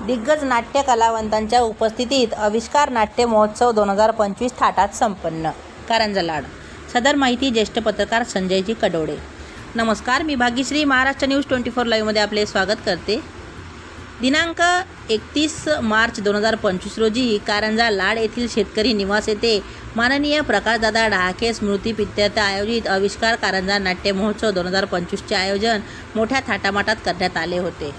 दिग्गज नाट्य कलावंतांच्या उपस्थितीत आविष्कार नाट्य महोत्सव दोन हजार पंचवीस थाटात संपन्न. कारंजा लाड. सदर माहिती ज्येष्ठ पत्रकार संजयजी कडोडे. नमस्कार मी Bhagyashree. Maharashtra news twenty four लाईव्हमध्ये आपले स्वागत करते. दिनांक एकतीस मार्च दोन हजार पंचवीस रोजी कारंजा लाड येथील शेतकरी निवास येथे माननीय प्रकाशदादा डहाके स्मृती पित्यार्थ आयोजित आविष्कार कारंजा नाट्य महोत्सव दोन हजार पंचवीसचे आयोजन मोठ्या थाटामाटात करण्यात आले होते.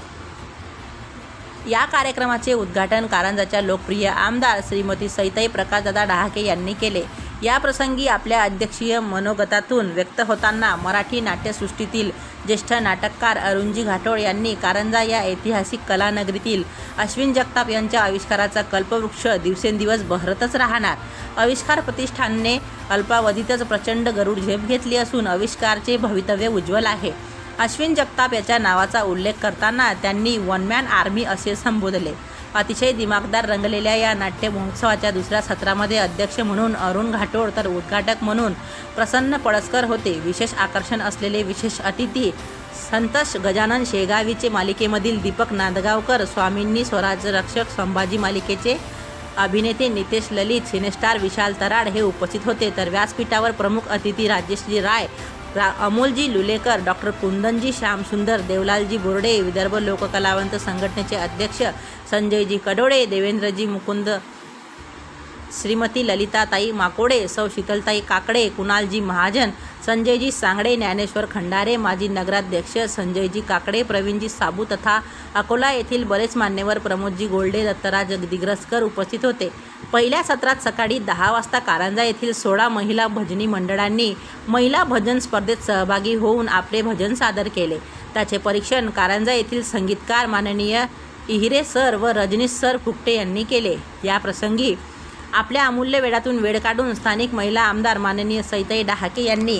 या कार्यक्रमाचे उद्घाटन कारंजाच्या लोकप्रिय आमदार श्रीमती सईताई प्रकाशदादा डहाके यांनी केले. या प्रसंगी आपल्या अध्यक्षीय मनोगतातून व्यक्त होताना मराठी नाट्यसृष्टीतील ज्येष्ठ नाटककार अरुणजी घाटोळ यांनी कारंजा या ऐतिहासिक कलानगरीतील अश्विन जगताप यांच्या आविष्काराचा कल्पवृक्ष दिवसेंदिवस बहरतच राहणार. आविष्कार प्रतिष्ठानने अल्पावधीतच प्रचंड गरुड झेप घेतली असून आविष्कारचे भवितव्य उज्ज्वल आहे. अश्विन जगताप याच्या नावाचा उल्लेख करताना त्यांनी वन मॅन आर्मी असे संबोधले. अतिशय दिमागदार रंगलेल्या या नाट्य महोत्सवाच्या दुसऱ्या सत्रामध्ये अध्यक्ष म्हणून अरुण घाटोळ तर उद्घाटक म्हणून प्रसन्न पळसकर होते. विशेष आकर्षण असलेले विशेष अतिथी संतोष गजानन शेगावीचे मालिकेमधील दीपक नांदगावकर स्वामींनी स्वराज्य रक्षक संभाजी मालिकेचे अभिनेते नितेश ललित सिनेस्टार विशाल तराड हे उपस्थित होते. तर व्यासपीठावर प्रमुख अतिथी राजेशजी राय रा अमोलजी लुलेकर डॉक्टर कुंदनजी श्यामसुंदर देवलालजी बोर्डे विदर्भ लोककलावंत संघटनेचे अध्यक्ष संजयजी कडोळे देवेंद्रजी मुकुंद श्रीमती ललिताताई माकोडे सौ शीतलताई काकडे कुणालजी महाजन संजयजी सांगडे ज्ञानेश्वर खंडारे माजी नगराध्यक्ष संजयजी काकडे प्रवीणजी साबू तथा अकोला येथील बरेच मान्यवर प्रमोदजी गोल्डे दत्तराज दिग्रसकर उपस्थित होते. पहिल्या सत्रात सकाळी दहा वाजता कारंजा येथील सोळा महिला भजनी मंडळांनी महिला भजन स्पर्धेत सहभागी होऊन आपले भजन सादर केले. त्याचे परीक्षण कारंजा येथील संगीतकार माननीय इहिरे सर व रजनीश सर फुकटे यांनी केले. या प्रसंगी आपल्या अमूल्य वेळातून वेळ काढून स्थानिक महिला आमदार माननीय सैताई डहाके यांनी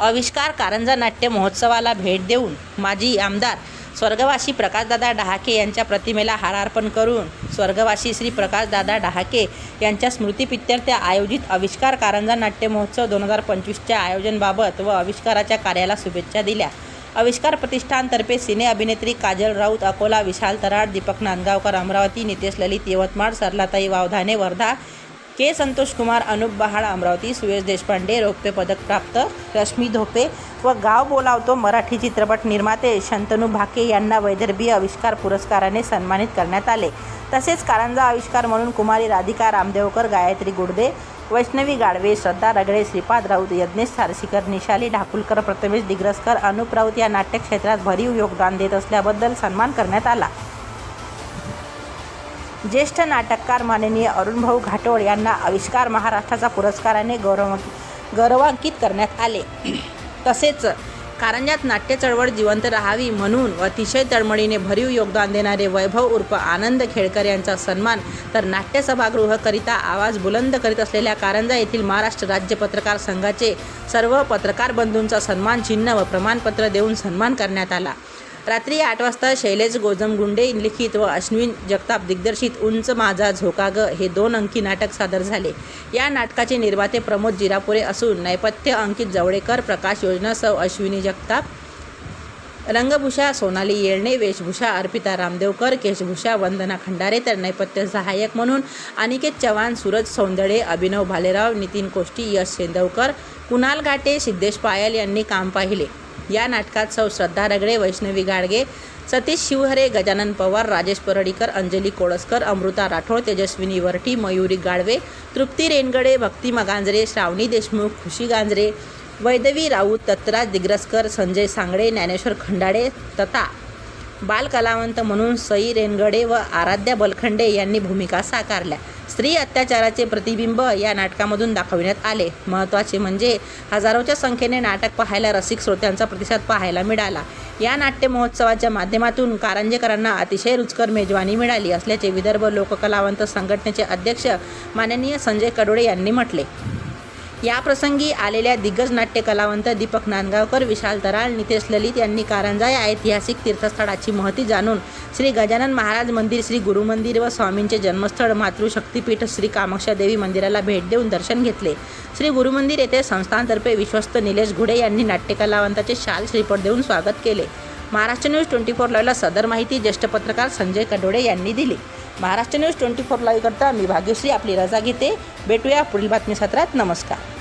आविष्कार कारंजा नाट्य महोत्सवाला भेट देऊन माजी आमदार स्वर्गवासी प्रकाशदादा डहाके यांच्या प्रतिमेला हारार्पण करून स्वर्गवासी श्री प्रकाशदादा डहाके यांच्या स्मृतिपित्यर्थ आयोजित आविष्कार कारंजा नाट्य महोत्सव दोन हजार पंचवीसच्या आयोजनबाबत व आविष्काराच्या कार्याला शुभेच्छा दिल्या. आविष्कार प्रतिष्ठानतर्फे सिने अभिनेत्री काजल राऊत अकोला विशाल तराड दीपक नांदगावकर अमरावती नितेश ललित यवतमाळ सरलाताई वावधाने वर्धा के संतोष कुमार अनुप बहाड अमरावती सुयश देशपांडे रौप्य पदक प्राप्त. रश्मी धोपे व गाव बोलावतो मराठी चित्रपट निर्माते शंतनू भाके यांना वैदर्भीय आविष्कार पुरस्काराने सन्मानित करण्यात आले. तसेच कारंजा आविष्कार म्हणून कुमारी राधिका रामदेवकर गायत्री गुडदे वैष्णवी गाडवे श्रद्धा रगडे श्रीपाद राऊत यज्ञेश सारशीकर निशाली ढाकुलकर प्रथमेश दिग्रसकर अनुप राऊत या नाट्यक्षेत्रात भरीव योगदान देत असल्याबद्दल सन्मान करण्यात आला. ज्येष्ठ नाटककार माननीय अरुणभाऊ घाटोळ यांना आविष्कार महाराष्ट्राचा पुरस्काराने गौरव गौरवांकित करण्यात आले. तसेच कारंजात नाट्य चळवळ जिवंत राहावी म्हणून अतिशय तळमळीने भरीव योगदान देणारे वैभव उर्फ आनंद खेडकर यांचा सन्मान तर नाट्य सभागृहकरिता आवाज बुलंद करीत असलेल्या कारंजा येथील महाराष्ट्र राज्य पत्रकार संघाचे सर्व पत्रकार बंधूंचा सन्मान चिन्ह व प्रमाणपत्र देऊन सन्मान करण्यात आला. रात्री आठ वाजता शैलेश गोजमगुंडे लिखित व अश्विन जगताप दिग्दर्शित उंच माझा झोका ग हे दोन अंकी नाटक सादर झाले. या नाटकाचे निर्माते प्रमोद जिरापुरे असून नैपथ्य अंकित जवळेकर प्रकाश योजना सौ अश्विनी जगताप रंगभूषा सोनाली येळणे वेशभूषा अर्पिता रामदेवकर केशभूषा वंदना खंडारे तर नैपथ्य सहाय्यक म्हणून अनिकेत चव्हाण सूरज सौंदळे अभिनव भालेराव नितीन कोष्टी यश शेंदवकर कुणाल घाटे सिद्धेश पायल यांनी काम पाहिले. या नाटकात सौ श्रद्धा रगडे वैष्णवी गाडगे सतीश शिवहरे गजानन पवार राजेश परडीकर अंजली कोळसकर अमृता राठोड तेजस्विनी वरटी मयुरी गाडवे तृप्ती रेनगडे भक्तिमा गांजरे श्रावणी देशमुख खुशी गांजरे वैदवी राऊत दत्तराज दिग्रसकर संजय सांगडे ज्ञानेश्वर खंडाडे तथा बालकलावंत म्हणून सई रेनगडे व आराध्या बलखंडे यांनी भूमिका साकारल्या. स्त्री अत्याचाराचे प्रतिबिंब या नाटकामधून दाखविण्यात आले. महत्त्वाचे म्हणजे हजारोच्या संख्येने नाटक पाहायला रसिक श्रोत्यांचा प्रतिसाद पाहायला मिळाला. या नाट्य महोत्सवाच्या माध्यमातून कारंजेकरांना अतिशय रुचकर मेजवानी मिळाली असल्याचे विदर्भ लोककलावंत संघटनेचे अध्यक्ष माननीय संजय कडोळे यांनी म्हटले. याप्रसंगी आलेल्या दिग्गज नाट्य कलावंत दीपक नांदगावकर विशाल तराळ नितेश ललित यांनी कारंजा या ऐतिहासिक तीर्थस्थळाची महती जाणून श्री गजानन महाराज मंदिर श्री गुरु मंदिर व स्वामींचे जन्मस्थळ मातृशक्तीपीठ श्री कामाक्षा देवी मंदिराला भेट देऊन दर्शन घेतले. श्री गुरुमंदिर येथे संस्थांतर्फे विश्वस्त निलेश घुडे यांनी नाट्य कलावंताचे शाल श्रीपट देऊन स्वागत केले. महाराष्ट्र न्यूज ट्वेंटी फोर लाईव्हला सदर माहिती ज्येष्ठ पत्रकार संजय कडोडे यांनी दिली. Maharashtra news twenty four live करता मी भाग्यश्री आपली रजा घेते. भेटूया पुढील बातमी सत्रात नमस्कार.